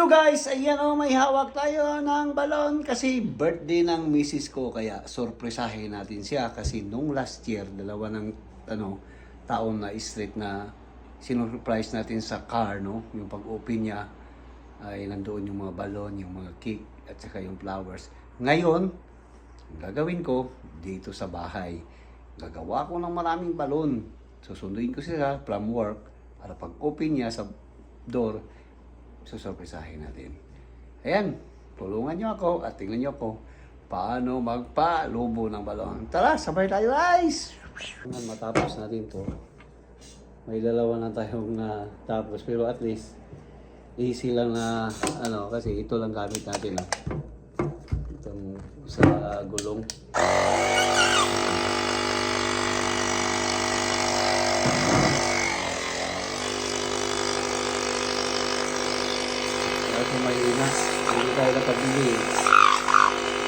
Hello guys! Ayan o, may hawak tayo ng balon kasi birthday ng misis ko kaya sorpresahin natin siya kasi nung last year, dalawa ng ano, taon na straight na sinurprise natin sa car, no? Yung pag-open niya ay nandoon yung mga balon, yung mga cake at saka yung flowers. Ngayon, gagawin ko dito sa bahay. Gagawa ko ng maraming balon. Susunduin ko sila from work para pag open niya sa door, susurpresahin natin. Ayan, tulungan niyo ako at tingnan niyo ako paano magpalubo ng balon. Tara, sabay tayo guys! Matapos natin to. May dalawa na tayong na tapos pero at least easy lang na ano kasi ito lang gamit natin ah. Itong sa gulong. Kasi may inas. Hindi tayo nakabili.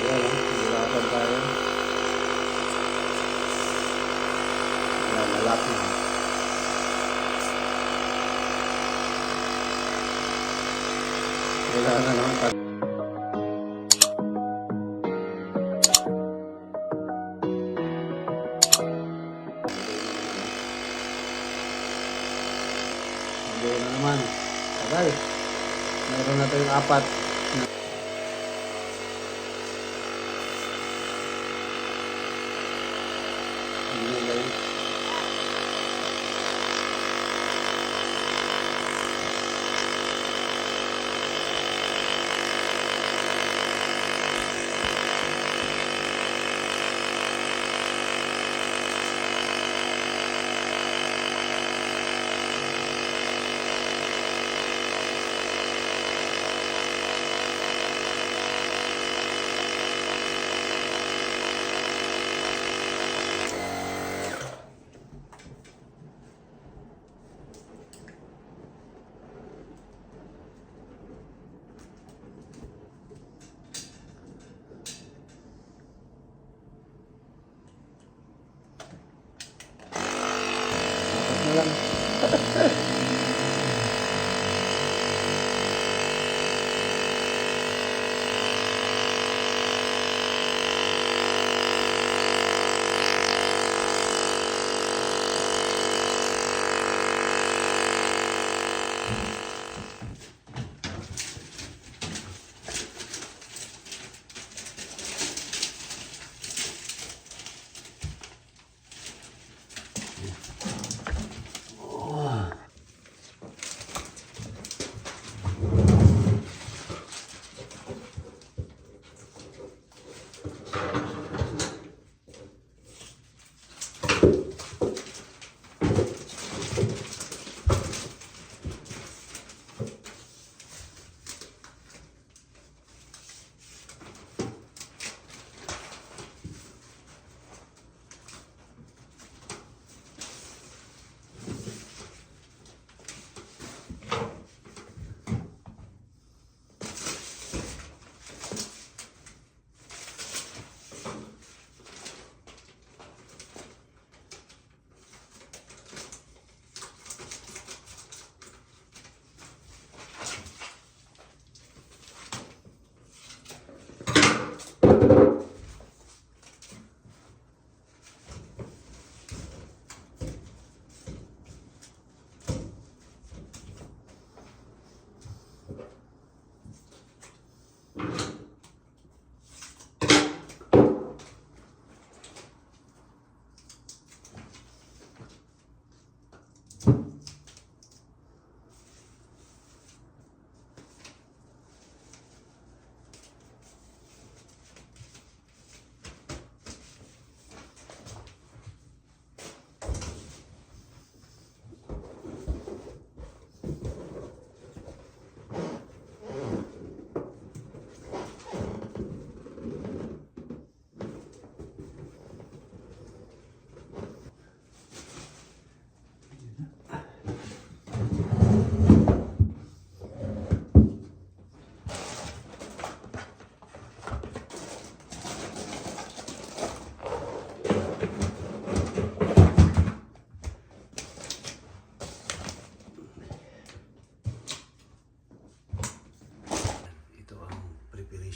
Kaya lang, hirapan tayo. Wala, malap na. Kailangan naman pag... apat.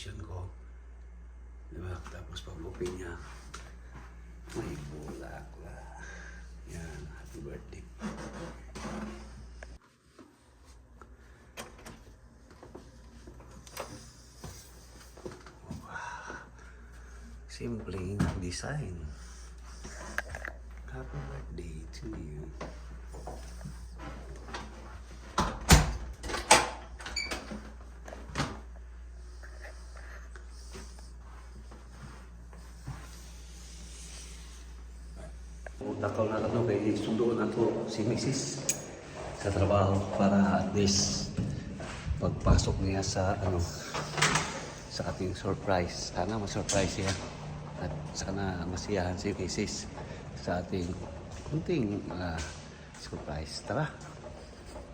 Television ko. Diba? Tapos pag open niya, may bulaklak. Yan, happy birthday. Simpleng design. Happy birthday to you. Kay sunduan na to si Mrs. sa trabaho para at least pagpasok niya sa ano sa ating surprise. Sana ma-surprise siya at sana masiyahan si Mrs. sa ating kunting ah, surprise. Tara!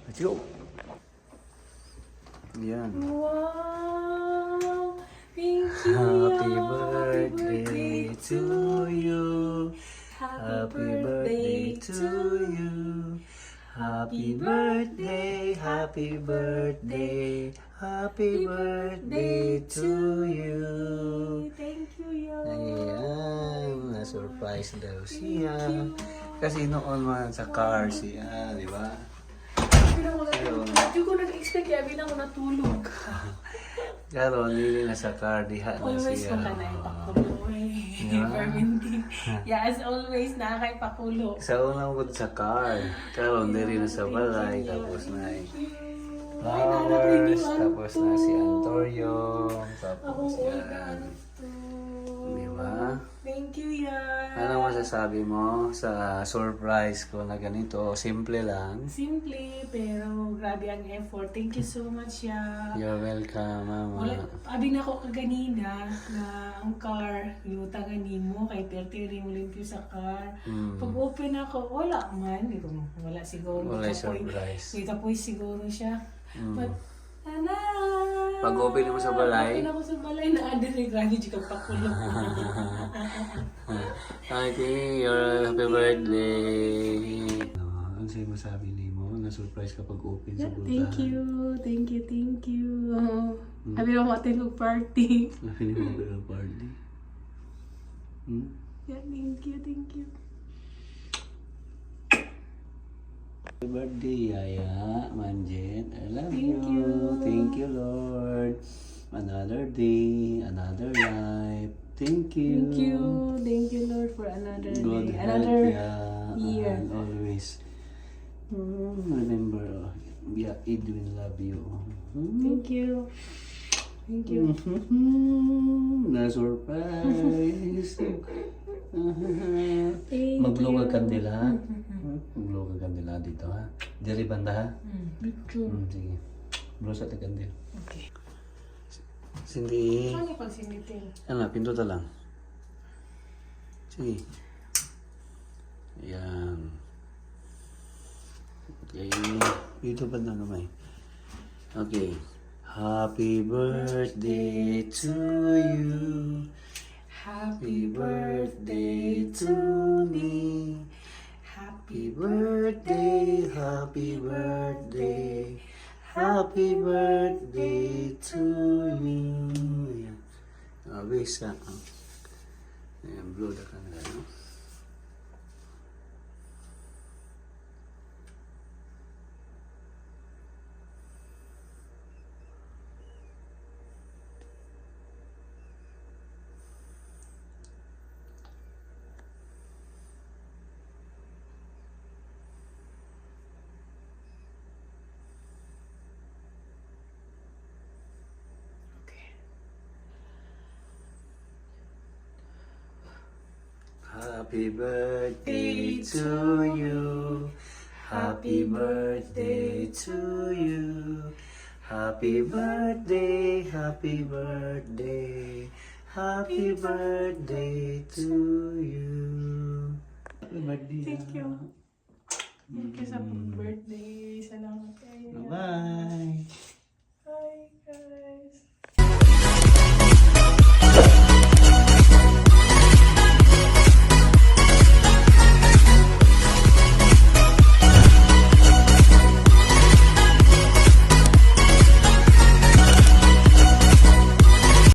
Let's go! Yan. Wow! Thank you, Happy birthday to you. Happy birthday to you. Happy birthday, happy birthday, happy birthday to you. Thank you, yo. Ayan, na-surprise daw siya. Kasi noon man sa car siya, di ba? Hindi ko nag-expect kaya bilang ko natulog. Karon, hindi na sa car, diha na Always siya. ko ka na eh. Yeah. As always, nakakaipakulo. Sa unang good sa car, karon diri na sa balay, tapos na ay flowers, tapos na si Antonio, tapos yan. Di ba? Thank you, yan. Ano masasabi mo sa surprise ko na ganito? Simple lang. Simple, pero grabe ang effort. Thank you so much, ya. You're welcome, mama. Wala, abi na ako kaganina na ang car, inutangan ni mo, kay 30 rin limpyo sa car. Mm. Pag open ako, wala man. Wala siguro. Wala Kapoy- surprise. May kapoy siguro siya. Mm. But, ana! Pag open mo sa balay? Open ako sa balay na ada rin grabe di ka pakulo. Okay, your happy birthday. Ano ang sa'yo masabi ni mo na surprise kapag open sa bultahan? thank you, thank you, thank you. Abi ako atin kong party. Ni mo ba party? Hmm? Yeah, thank you, thank you. Happy birthday, Yaya, Manjet. I love Thank you. you. Thank you, Lord. Another day, another life. Thank you. Thank you, thank you Lord for another God day, help another ya. year. And always. Hmm, remember, oh, yeah, Edwin love you. Hmm? Thank you. Thank you. Mhm. Na-surprise. Thank Mag-blow ka kandila. ha? Mag-blow ka kandila dito ha. Diri banda ha. Mm, picture. Hmm, sige. Blow sa ti kandil. Okay. Cindy. Ano pag sinitin? Ano, pinduta lang. Sige. Ayan. Okay. Dito ba na kamay? Okay. Happy birthday to you. Happy birthday to me. Happy birthday, happy birthday. Happy birthday to you. Ayan. Base ka. ah. Ayan, blow the candle. No? Okay. Happy birthday to you. Happy birthday to you. Happy birthday, happy birthday. Happy birthday to you. Happy birthday. Thank you. Thank you sa birthday. Salamat kayo. Bye. Bye.